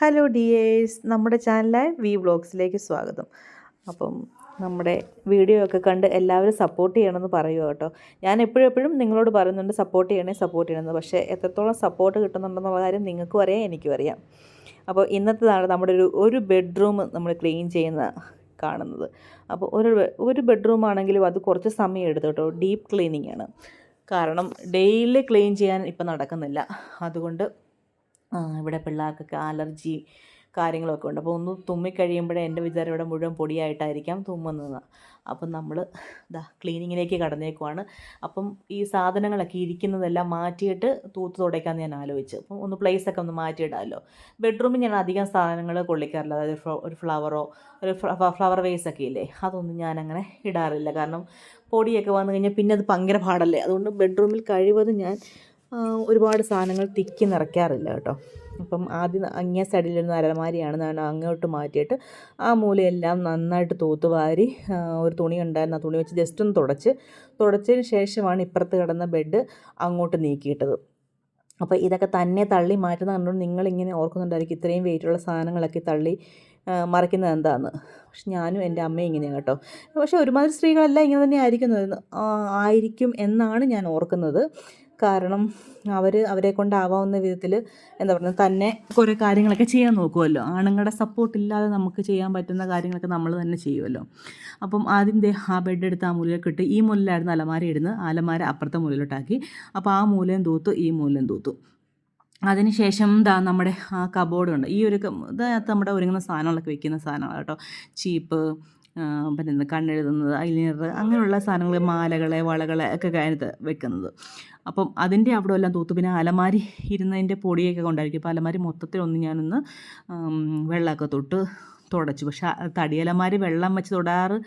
Hello dears നമ്മുടെ ചാനലായ V വ്ളോഗ്സിലേക്ക് സ്വാഗതം. അപ്പം നമ്മുടെ വീഡിയോ ഒക്കെ കണ്ട് എല്ലാവരും സപ്പോർട്ട് ചെയ്യണമെന്ന് പറയുക കേട്ടോ. ഞാൻ എപ്പോഴും എപ്പോഴും നിങ്ങളോട് പറയുന്നുണ്ട് സപ്പോർട്ട് ചെയ്യണേ സപ്പോർട്ട് ചെയ്യണമെന്ന് പക്ഷേ എത്രത്തോളം സപ്പോർട്ട് കിട്ടുന്നുണ്ടെന്നുള്ള കാര്യം നിങ്ങൾക്കും അറിയാം എനിക്കും അറിയാം. അപ്പോൾ ഇന്നത്തേതാണ് നമ്മുടെ ഒരു ഒരു ബെഡ്റൂം നമ്മൾ ക്ലീൻ ചെയ്യുന്ന കാണുന്നത്. അപ്പോൾ ഒരു ഒരു ബെഡ്റൂം ആണെങ്കിലും അത് കുറച്ച് സമയം എടുത്തു കേട്ടോ. ഡീപ്പ് ക്ലീനിങ് ആണ്. കാരണം ഡെയിലി ക്ലീൻ ചെയ്യാൻ ഇപ്പം നടക്കുന്നില്ല. അതുകൊണ്ട് ഇവിടെ പിള്ളേർക്കൊക്കെ അലർജി കാര്യങ്ങളൊക്കെ ഉണ്ട്. അപ്പോൾ ഒന്ന് തുമ്മിക്കഴിയുമ്പോഴേ എന്റെ വിചാരം ഇവിടെ മുഴുവൻ പൊടിയായിട്ടായിരിക്കാം തുമ്മുന്നത്. അപ്പം നമ്മൾ ഇതാ ക്ലീനിങ്ങിലേക്ക് കടന്നേക്കുവാണ്. അപ്പം ഈ സാധനങ്ങളൊക്കെ ഇരിക്കുന്നതെല്ലാം മാറ്റിയിട്ട് തൂത്ത് തുടയ്ക്കാമെന്ന് ഞാൻ ആലോചിച്ചു. അപ്പം ഒന്ന് പ്ലേസൊക്കെ ഒന്ന് മാറ്റിയിടാമല്ലോ. ബെഡ്റൂമിൽ ഞാൻ അധികം സാധനങ്ങൾ കൊള്ളിക്കാറില്ല. അതായത് ഒരു ഫ്ലവറോ ഒരു ഫ്ലവർ വേസ് ഒക്കെ ഇല്ലേ? അതൊന്നും ഞാൻ അങ്ങനെ ഇടാറില്ല. കാരണം പൊടിയൊക്കെ വന്നു കഴിഞ്ഞാൽ പിന്നെ അത് ഭയങ്കര പാടല്ലേ? അതുകൊണ്ട് ബെഡ്റൂമിൽ കഴിവതും ഞാൻ ഒരുപാട് സാധനങ്ങൾ തിക്കി നിറയ്ക്കാറില്ല കേട്ടോ. അപ്പം ആദ്യം അങ്ങേ സൈഡിലിരുന്ന് അരമാരിയാണ് അങ്ങോട്ട് മാറ്റിയിട്ട് ആ മൂലയെല്ലാം നന്നായിട്ട് തൂത്തുവാരി ഒരു തുണി ഉണ്ടായിരുന്ന. തുണി വെച്ച് ജസ്റ്റ് ഒന്ന് തുടച്ച്. തുടച്ചതിന് ശേഷമാണ് ഇപ്പുറത്ത് കിടന്ന ബെഡ് അങ്ങോട്ട് നീക്കിയിട്ടത്. അപ്പോൾ ഇതൊക്കെ തന്നെ തള്ളി മാറ്റുന്ന കണ്ടുകൊണ്ട് നിങ്ങളിങ്ങനെ ഓർക്കുന്നുണ്ടായിരിക്കും ഇത്രയും വെയിറ്റുള്ള സാധനങ്ങളൊക്കെ തള്ളി മറയ്ക്കുന്നത് എന്താന്ന്. പക്ഷെ ഞാനും എന്റെ അമ്മയും ഇങ്ങനെയാണ് കേട്ടോ. പക്ഷേ ഒരുമാതിരി സ്ത്രീകളെല്ലാം ഇങ്ങനെ തന്നെ ആയിരിക്കുന്നത് ആയിരിക്കും എന്നാണ് ഞാൻ ഓർക്കുന്നത്. കാരണം അവർ അവരെ കൊണ്ടാവാവുന്ന വിധത്തിൽ എന്താ പറയുക തന്നെ കുറേ കാര്യങ്ങളൊക്കെ ചെയ്യാൻ നോക്കുമല്ലോ ആണുങ്ങളുടെ സപ്പോർട്ട് ഇല്ലാതെ നമുക്ക് ചെയ്യാൻ പറ്റുന്ന കാര്യങ്ങളൊക്കെ നമ്മൾ തന്നെ ചെയ്യുമല്ലോ അപ്പം ആദ്യം ആ ബെഡ് എടുത്ത് ആ മൂലയിലേക്ക് ഇട്ട് ഈ മൂലയിലായിരുന്നു അലമാര ഇടുന്നത്. ആ അലമാര അപ്പുറത്തെ മൂലയിലോട്ടാക്കി. അപ്പോൾ ആ മൂലയും തൂത്തു ഈ മൂലയും തൂത്തു. അതിനുശേഷം ദാ നമ്മുടെ ആ കബോർഡ് ഉണ്ട്. ഈ ഒരു ഇതിനകത്ത് നമ്മുടെ ഒരുങ്ങുന്ന സാധനങ്ങളൊക്കെ വെക്കുന്ന സാധനങ്ങൾ കേട്ടോ. ചീപ്പ് പിന്നെ കണ്ണെഴുതുന്നത് ഐലൈനർ അങ്ങനെയുള്ള സാധനങ്ങൾ മാലകളെ വളകളെ ഒക്കെ അതിനകത്ത് വെക്കുന്നത്. അപ്പം അതിന്റെ അവിടെ എല്ലാം തൂത്ത് പിന്നെ അലമാരി ഇരുന്നതിന്റെ പൊടിയൊക്കെ കൊണ്ടായിരിക്കും. അപ്പോൾ അലമാരി മൊത്തത്തിലൊന്ന് ഞാനൊന്ന് ഉം, വെള്ളമൊക്കെ തൊട്ട് തുടച്ചു. പക്ഷേ തടിയലമാരി വെള്ളം വെച്ച് തൊടാറ്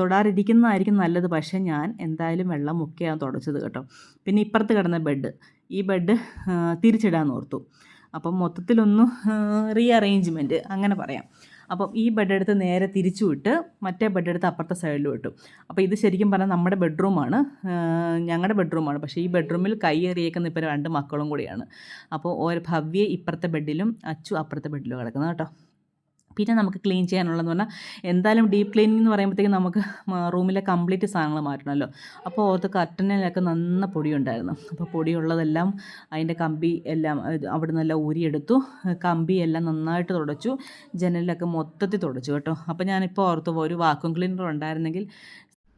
തൊടാറിരിക്കുന്നതായിരിക്കും നല്ലത്. പക്ഷേ ഞാൻ എന്തായാലും വെള്ളം മുക്കിയാണ് തുടച്ചത് കേട്ടോ. പിന്നെ ഇപ്പുറത്ത് കിടന്ന ബെഡ്. ഈ ബെഡ് തിരിച്ചിടാൻ ഓർത്തു. അപ്പം മൊത്തത്തിലൊന്ന് റീ അറേഞ്ച്മെന്റ് അങ്ങനെ പറയാം. അപ്പം ഈ ബെഡ് എടുത്ത് നേരെ തിരിച്ചു വിട്ട് മറ്റേ ബെഡ് എടുത്ത് അപ്പുറത്തെ സൈഡിൽ വിട്ടു. അപ്പോൾ ഇത് ശരിക്കും പറഞ്ഞാൽ നമ്മുടെ ബെഡ്റൂമാണ് ഞങ്ങളുടെ ബെഡ്റൂമാണ് പക്ഷേ ഈ ബെഡ്റൂമിൽ കൈയേറിയേക്കുന്ന ഇപ്പോൾ രണ്ട് മക്കളും കൂടിയാണ്. അപ്പോൾ ഒരു ഭവ്യ ഇപ്പുറത്തെ ബെഡിലും അച്ചു അപ്പുറത്തെ ബെഡിലും കിടക്കുന്നത് കേട്ടോ. പിന്നെ നമുക്ക് ക്ലീൻ ചെയ്യാനുള്ളതെന്ന് പറഞ്ഞാൽ എന്തായാലും ഡീപ്പ് ക്ലീനിങ് എന്ന് പറയുമ്പോഴത്തേക്കും നമുക്ക് റൂമിലെ കംപ്ലീറ്റ് സാധനങ്ങൾ മാറ്റണമല്ലോ. അപ്പോൾ ഓർത്ത് കർട്ടനിലൊക്കെ നന്ന പൊടിയുണ്ടായിരുന്നു. അപ്പോൾ പൊടിയുള്ളതെല്ലാം അതിന്റെ കമ്പി എല്ലാം അവിടെ നിന്നെല്ലാം ഊരിയെടുത്തു. കമ്പി എല്ലാം നന്നായിട്ട് തുടച്ചു. ജനലിലൊക്കെ മൊത്തത്തിൽ തുടച്ചു കേട്ടോ. അപ്പോൾ ഞാനിപ്പോൾ ഓർത്ത് ഒരു വാക്വം ക്ലീനർ ഉണ്ടായിരുന്നെങ്കിൽ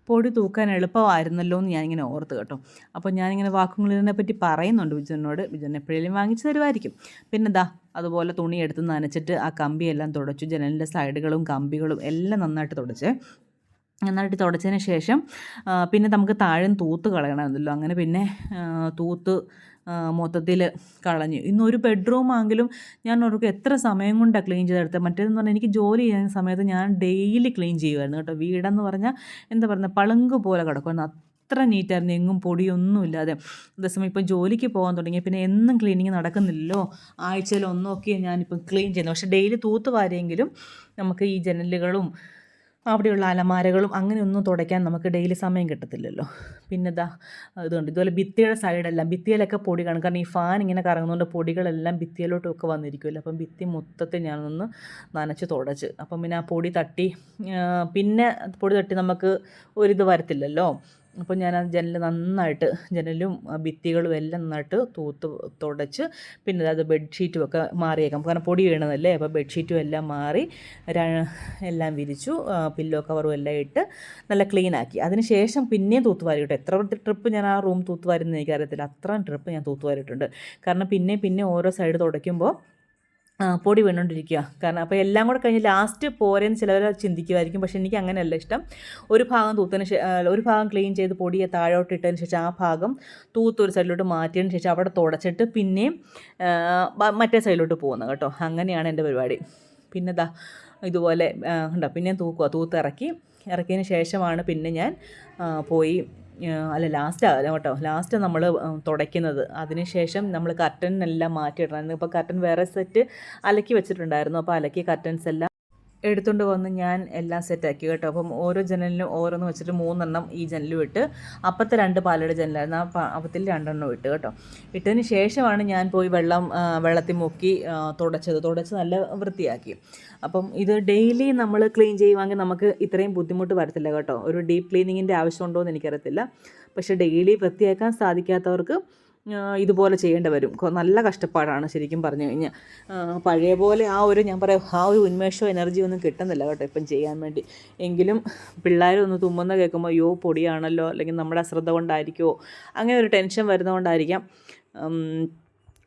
പൊടി തൂക്കാൻ എളുപ്പമായിരുന്നല്ലോ എന്ന് ഞാനിങ്ങനെ ഓർത്ത് കേട്ടോ. അപ്പോൾ ഞാനിങ്ങനെ വാക്കും ക്ലീനറിനെ പറ്റി പറയുന്നുണ്ട് ബിജുവിനോട്. ബിജുൻ വാങ്ങിച്ചു തരുമായിരിക്കും പിന്നെന്താ അതുപോലെ തുണി എടുത്ത് നനച്ചിട്ട് ആ കമ്പിയെല്ലാം തുടച്ചു. ജനലിന്റെ സൈഡുകളും കമ്പികളും എല്ലാം നന്നായിട്ട് തുടച്ച്. നന്നായിട്ട് തുടച്ചതിന് ശേഷം പിന്നെ നമുക്ക് താഴെ തൂത്ത് കളയണമല്ലോ അങ്ങനെ പിന്നെ തൂത്ത് മൊത്തത്തിൽ കളഞ്ഞു. ഇന്നൊരു ബെഡ്റൂമാങ്കിലും ഞാൻ ഓർക്കും എത്ര സമയം കൊണ്ടാണ് ക്ലീൻ ചെയ്തെടുത്തത് മറ്റേതെന്ന് പറഞ്ഞാൽ എനിക്ക് ജോലി ചെയ്യുന്ന സമയത്ത് ഞാൻ ഡെയിലി ക്ലീൻ ചെയ്യുമായിരുന്നു കേട്ടോ. വീടെന്ന് പറഞ്ഞാൽ എന്താ പറയുക പളുങ്ക് പോലെ കിടക്കുമായിരുന്നു അത്ര നീറ്റായിരുന്നു എങ്ങും പൊടിയൊന്നുമില്ലാതെ. അതേസമയം ഇപ്പം ജോലിക്ക് പോകാൻ തുടങ്ങി പിന്നെ എന്നും ക്ലീനിങ് നടക്കുന്നില്ലല്ലോ. ആഴ്ചയിൽ ഒന്നൊക്കെ ഞാനിപ്പം ക്ലീൻ ചെയ്യുന്നത് പക്ഷേ ഡെയിലി തൂത്ത് വാരിയെങ്കിലും നമുക്ക് ഈ ജനലുകളും അവിടെയുള്ള അലമാരകളും അങ്ങനെയൊന്നും തുടയ്ക്കാൻ നമുക്ക് ഡെയിലി സമയം കിട്ടത്തില്ലല്ലോ. പിന്നെ ഇതാ ഇതുകൊണ്ട് ഇതുപോലെ ഭിത്തിയുടെ സൈഡെല്ലാം ഭിത്തിയിലൊക്കെ പൊടി കാണും. കാരണം ഈ ഫാൻ ഇങ്ങനെ കറങ്ങുന്നതുകൊണ്ട് പൊടികളെല്ലാം ഭിത്തിയിലോട്ടൊക്കെ വന്നിരിക്കുമല്ലോ അപ്പം ഭിത്തി മൊത്തത്തിൽ ഞാനൊന്ന് നനച്ച് തുടച്ച്. അപ്പം പിന്നെ ആ പൊടി തട്ടി പിന്നെ പൊടി തട്ടി നമുക്ക് ഒരിത് വരത്തില്ലല്ലോ. അപ്പോൾ ഞാൻ ആ ജനൽ നന്നായിട്ട് ജനലും ഭിത്തികളും എല്ലാം നന്നായിട്ട് തൂത്ത് തുടച്ച് പിന്നെ അത് ബെഡ്ഷീറ്റും ഒക്കെ മാറിയേക്കാം. കാരണം പൊടി വീണതല്ലേ? അപ്പോൾ ബെഡ്ഷീറ്റും എല്ലാം മാറി എല്ലാം വിരിച്ചു പില്ലോ കവറും എല്ലാം ഇട്ട് നല്ല ക്ലീൻ ആക്കി. അതിന് ശേഷം പിന്നെയും തൂത്തുവാരി കേട്ടോ എത്ര ട്രിപ്പ് ഞാൻ ആ റൂം തൂത്തുവാരുന്നത് എനിക്കറിയത്തില്ല. അത്രയും ട്രിപ്പ് ഞാൻ തൂത്തുവാരിയിട്ടുണ്ട് കാരണം പിന്നെ പിന്നെ ഓരോ സൈഡ് തുടയ്ക്കുമ്പോൾ പൊടി വീണുകൊണ്ടിരിക്കുക കാരണം അപ്പോൾ എല്ലാം കൂടെ കഴിഞ്ഞ് ലാസ്റ്റ് പോരെന്ന് ചിലവർ ചിന്തിക്കുമായിരിക്കും പക്ഷേ എനിക്ക് അങ്ങനെയല്ല ഇഷ്ടം. ഒരു ഭാഗം തൂത്തതിന് ശേഷം ഒരു ഭാഗം ക്ലീൻ ചെയ്ത് പൊടിയെ താഴോട്ട് ഇട്ടതിന് ശേഷം ആ ഭാഗം തൂത്ത് ഒരു സൈഡിലോട്ട് മാറ്റിയതിന് ശേഷം അവിടെ തുടച്ചിട്ട് പിന്നെയും മറ്റേ സൈഡിലോട്ട് പോകുന്നത് കേട്ടോ. അങ്ങനെയാണ് എന്റെ പരിപാടി. പിന്നെ ദാ ഇതുപോലെ ഉണ്ടോ പിന്നെയും തൂക്കുക തൂത്ത് ഇറക്കി. ഇറക്കിയതിന് ശേഷമാണ് പിന്നെ ഞാൻ പോയി അല്ല ലാസ്റ്റാണ് കേട്ടോ. ലാസ്റ്റ് നമ്മൾ തുടയ്ക്കുന്നത്. അതിനുശേഷം നമ്മൾ കർട്ടനെല്ലാം മാറ്റിയിടണം. ഇപ്പോൾ കർട്ടൻ വേറെ സെറ്റ് അലക്കി വെച്ചിട്ടുണ്ടായിരുന്നു. അപ്പോൾ അലക്കി കർട്ടൻസ് എല്ലാം എടുത്തുകൊണ്ട് വന്ന് ഞാൻ എല്ലാം സെറ്റാക്കി കേട്ടോ. അപ്പം ഓരോ ജനലിനും ഓരോന്ന് വെച്ചിട്ട് മൂന്നെണ്ണം ഈ ജനലും ഇട്ട് അപ്പത്തെ രണ്ട് പാലയുടെ ജനലായിരുന്നു. ആ അപ്പത്തിൽ രണ്ടെണ്ണം ഇട്ട് കേട്ടോ. ഇട്ടതിന് ശേഷമാണ് ഞാൻ പോയി വെള്ളം വെള്ളത്തിൽ മുക്കി തുടച്ചത്. തുടച്ച് നല്ല വൃത്തിയാക്കി. അപ്പം ഇത് ഡെയിലി നമ്മൾ ക്ലീൻ ചെയ്യുവാണെങ്കിൽ നമുക്ക് ഇത്രയും ബുദ്ധിമുട്ട് വരത്തില്ല കേട്ടോ. ഒരു ഡീപ്പ് ക്ലീനിങ്ങിന്റെ ആവശ്യമുണ്ടോ എന്ന് എനിക്കറിയത്തില്ല. പക്ഷേ ഡെയിലി വൃത്തിയാക്കാൻ സാധിക്കാത്തവർക്ക് ഇതുപോലെ ചെയ്യേണ്ടി വരും. നല്ല കഷ്ടപ്പാടാണ് ശരിക്കും പറഞ്ഞു കഴിഞ്ഞാൽ പഴയ പോലെ ആ ഒരു ഞാൻ പറയാം ആ ഒരു ഉന്മേഷവും എനർജി ഒന്നും കിട്ടുന്നില്ല കേട്ടോ ഇപ്പം ചെയ്യാൻ വേണ്ടി. എങ്കിലും പിള്ളേരൊന്ന് തുമ്മുന്ന കേൾക്കുമ്പോൾ അയ്യോ പൊടിയാണല്ലോ. അല്ലെങ്കിൽ നമ്മുടെ അശ്രദ്ധ കൊണ്ടായിരിക്കുമോ അങ്ങനെ ഒരു ടെൻഷൻ വരുന്നതുകൊണ്ടായിരിക്കാം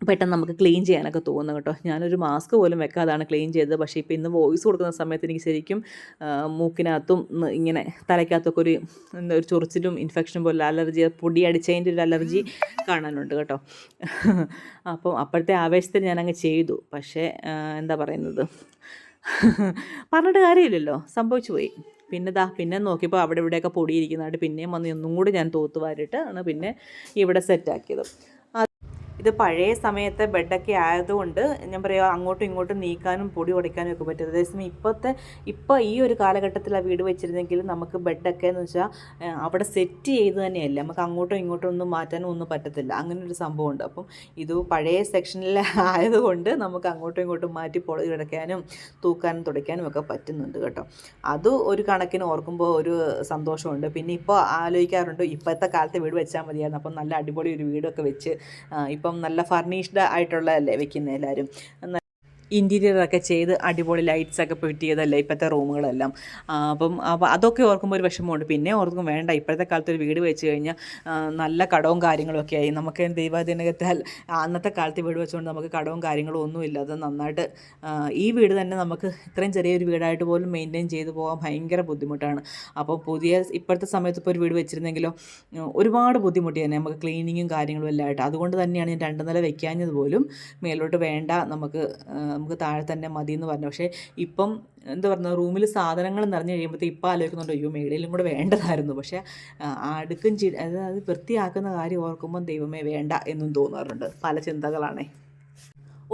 പെട്ടെന്ന് നമുക്ക് ക്ലീൻ ചെയ്യാനൊക്കെ തോന്നുന്നു കേട്ടോ. ഞാനൊരു മാസ്ക് പോലും വെക്കാതാണ് ക്ലീൻ ചെയ്തത്. പക്ഷേ ഇപ്പോൾ ഇന്ന് വോയിസ് കൊടുക്കുന്ന സമയത്ത് എനിക്ക് ശരിക്കും മൂക്കിനകത്തും ഇങ്ങനെ തലയ്ക്കകത്തൊക്കെ ഒരു എന്താ ഒരു ചൊറിച്ചിലും ഇൻഫെക്ഷൻ പോലെ അലർജി പൊടി അടിച്ചതിന്റെ ഒരു അലർജി കാണാനുണ്ട് കേട്ടോ. അപ്പം അപ്പോഴത്തെ ആവേശത്തിൽ ഞാനങ്ങ് ചെയ്തു. പക്ഷേ എന്താ പറയുന്നത്? പറഞ്ഞിട്ട് കാര്യമില്ലല്ലോ. സംഭവിച്ചു പോയി. പിന്നെ ദാ പിന്നെ നോക്കിയപ്പോൾ അവിടെ ഇവിടെയൊക്കെ പൊടിയിരിക്കുന്നതായിട്ട് പിന്നെയും വന്ന് ഒന്നും കൂടി ഞാൻ തൂത്ത് വാരിയിട്ട് ആണ് പിന്നെ ഇവിടെ സെറ്റാക്കിയത് ഇത് പഴയ സമയത്തെ ബെഡൊക്കെ ആയതുകൊണ്ട് ഞാൻ പറയുക അങ്ങോട്ടും ഇങ്ങോട്ടും നീക്കാനും പൊടി ഉടയ്ക്കാനും ഒക്കെ പറ്റും അതേസമയം ഇപ്പോഴത്തെ ഇപ്പോൾ ഈ ഒരു കാലഘട്ടത്തിൽ ആ വീട് വെച്ചിരുന്നെങ്കിൽ നമുക്ക് ബെഡൊക്കെ എന്ന് വെച്ചാൽ അവിടെ സെറ്റ് ചെയ്ത് തന്നെയല്ല. നമുക്ക് അങ്ങോട്ടും ഇങ്ങോട്ടും ഒന്നും മാറ്റാനും ഒന്നും പറ്റത്തില്ല. അങ്ങനെ ഒരു സംഭവമുണ്ട്. അപ്പം ഇത് പഴയ സെക്ഷനിൽ ആയതുകൊണ്ട് നമുക്ക് അങ്ങോട്ടും ഇങ്ങോട്ടും മാറ്റി പൊടി കിടക്കാനും തൂക്കാനും തുടയ്ക്കാനും ഒക്കെ പറ്റുന്നുണ്ട് കേട്ടോ. അത് ഒരു കണക്കിന് ഓർക്കുമ്പോൾ ഒരു സന്തോഷമുണ്ട്. പിന്നെ ഇപ്പോൾ ആലോചിക്കാറുണ്ട് ഇപ്പോഴത്തെ കാലത്ത് വീട് വെച്ചാൽ മതിയായിരുന്നു. അപ്പം നല്ല അടിപൊളി ഒരു വീടൊക്കെ വെച്ച് ആ, ഇപ്പം നല്ല ഫർണിഷ്ഡ് ആയിട്ടുള്ളതല്ലേ വെക്കുന്നത് എല്ലാവരും? ഇന്റീരിയറൊക്കെ ചെയ്ത് അടിപൊളി ലൈറ്റ്സ് ഒക്കെ ഫിറ്റ് ചെയ്തല്ലേ ഇപ്പോഴത്തെ റൂമുകളെല്ലാം അപ്പം അപ്പോൾ അതൊക്കെ ഓർക്കുമ്പോൾ ഒരു വിഷമമുണ്ട്. പിന്നെ ഓർക്കും വേണ്ട ഇപ്പോഴത്തെ കാലത്ത് ഒരു വീട് വെച്ച് കഴിഞ്ഞാൽ നല്ല കടവും കാര്യങ്ങളും ഒക്കെ ആയി. നമുക്ക് ദൈവാധീനത്താൽ അന്നത്തെ കാലത്ത് വീട് വെച്ചുകൊണ്ട് നമുക്ക് കടവും കാര്യങ്ങളും ഒന്നുമില്ല അത് നന്നായിട്ട് ഈ വീട് തന്നെ നമുക്ക് ഇത്രയും ചെറിയൊരു വീടായിട്ട് പോലും മെയിന്റെയിൻ ചെയ്ത് പോകാൻ ഭയങ്കര ബുദ്ധിമുട്ടാണ്. അപ്പോൾ പുതിയ ഇപ്പോഴത്തെ സമയത്ത് ഇപ്പോൾ ഒരു വീട് വെച്ചിരുന്നെങ്കിലോ ഒരുപാട് ബുദ്ധിമുട്ടി തന്നെ. നമുക്ക് ക്ലീനിങ്ങും കാര്യങ്ങളും എല്ലാം ആയിട്ട്. അതുകൊണ്ട് തന്നെയാണ് ഞാൻ രണ്ട് നില വെക്കാഞ്ഞത് പോലും മേലോട്ട് വേണ്ട നമുക്ക് നമുക്ക് താഴെ തന്നെ മതി എന്ന് പറഞ്ഞു. പക്ഷേ ഇപ്പം എന്താ പറയുക റൂമിൽ സാധനങ്ങൾ നിറഞ്ഞു കഴിയുമ്പോഴത്തേ ഇപ്പം ആലോചിക്കുന്നുണ്ട് അയ്യോ മേളയിലും കൂടെ വേണ്ടതായിരുന്നു. പക്ഷേ അടുക്കും ചി അതായത് വൃത്തിയാക്കുന്ന കാര്യം ഓർക്കുമ്പോൾ ദൈവമേ വേണ്ട എന്നും തോന്നാറുണ്ട്. പല ചിന്തകളാണേ.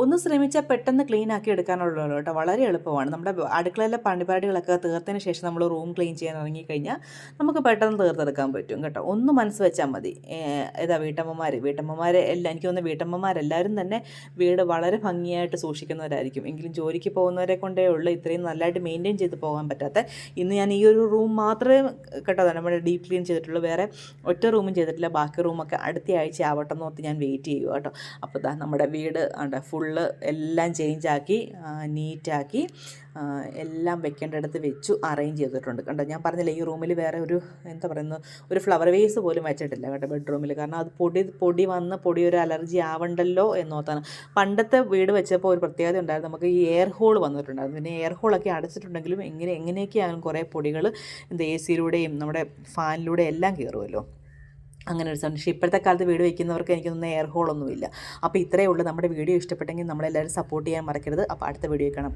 ഒന്ന് ശ്രമിച്ചാൽ പെട്ടെന്ന് ക്ലീൻ ആക്കി എടുക്കാനുള്ളൂ കേട്ടോ. വളരെ എളുപ്പമാണ്. നമ്മുടെ അടുക്കളയിലെ പണിപാടികളൊക്കെ തീർത്തതിന് ശേഷം നമ്മൾ റൂം ക്ലീൻ ചെയ്യാൻ ഇറങ്ങിക്കഴിഞ്ഞാൽ നമുക്ക് പെട്ടെന്ന് തീർത്തെടുക്കാൻ പറ്റും കേട്ടോ. ഒന്ന് മനസ്സ് വെച്ചാൽ മതി. ഏതാ വീട്ടമ്മമാർ വീട്ടമ്മമാർ എല്ലാം എനിക്ക് തോന്നുന്നു വീട്ടമ്മമാരെല്ലാവരും തന്നെ വീട് വളരെ ഭംഗിയായിട്ട് സൂക്ഷിക്കുന്നവരായിരിക്കും. എങ്കിലും ജോലിക്ക് പോകുന്നവരെ കൊണ്ടേ ഉള്ളൂ ഇത്രയും നല്ലതായിട്ട് മെയിന്റെയിൻ ചെയ്ത് പോകാൻ പറ്റാത്ത. ഇന്ന് ഞാൻ ഈ ഒരു റൂം മാത്രമേ കേട്ടോ നമ്മുടെ ഡീപ് ക്ലീൻ ചെയ്തിട്ടുള്ളൂ. വേറെ ഒറ്റ റൂമും ചെയ്തിട്ടില്ല. ബാക്കി റൂമൊക്കെ അടുത്ത ആഴ്ച ആവട്ടെ ഞാൻ വെയിറ്റ് ചെയ്യുക കേട്ടോ. അപ്പോൾ നമ്മുടെ വീട് ഉണ്ട് ഫുള്ള് എല്ലാം ചേഞ്ചാക്കി നീറ്റാക്കി എല്ലാം വെക്കേണ്ടിടത്ത് വെച്ചു അറേഞ്ച് ചെയ്തിട്ടുണ്ട്. കണ്ടോ ഞാൻ പറഞ്ഞില്ല ഈ റൂമിൽ വേറെ ഒരു എന്താ പറയുന്നത് ഒരു ഫ്ലവർ വേസ് പോലും വെച്ചിട്ടില്ല കേട്ടോ ബെഡ്റൂമിൽ കാരണം അത് പൊടി പൊടി വന്ന് പൊടി ഒരു അലർജി ആവണ്ടല്ലോ എന്ന് എന്നോർത്താണ്. പണ്ടത്തെ വീട് വെച്ചപ്പോൾ ഒരു പ്രത്യേകത ഉണ്ടായിരുന്നു. നമുക്ക് ഈ എയർ ഹോൾ വന്നിട്ടുണ്ടായിരുന്നു. പിന്നെ എയർ ഹോളൊക്കെ അടച്ചിട്ടുണ്ടെങ്കിലും എങ്ങനെ എങ്ങനെയൊക്കെയാണ് കുറേ പൊടികൾ എന്താ എ സിയിലൂടെയും നമ്മുടെ ഫാനിലൂടെ എല്ലാം കയറുമല്ലോ. അങ്ങനെ ഒരു സംശയം. ഇപ്പോഴത്തെ കാലത്ത് വീട് വയ്ക്കുന്നവർക്ക് എനിക്ക് തോന്നുന്ന എയർ ഹോളൊന്നുമില്ല അപ്പോൾ ഇത്രയേ ഉള്ളൂ. നമ്മുടെ വീഡിയോ ഇഷ്ടപ്പെട്ടെങ്കിൽ നമ്മളെല്ലാവരും സപ്പോർട്ട് ചെയ്യാൻ മറക്കരുത്. അപ്പോൾ അടുത്ത വീഡിയോ കാണാം.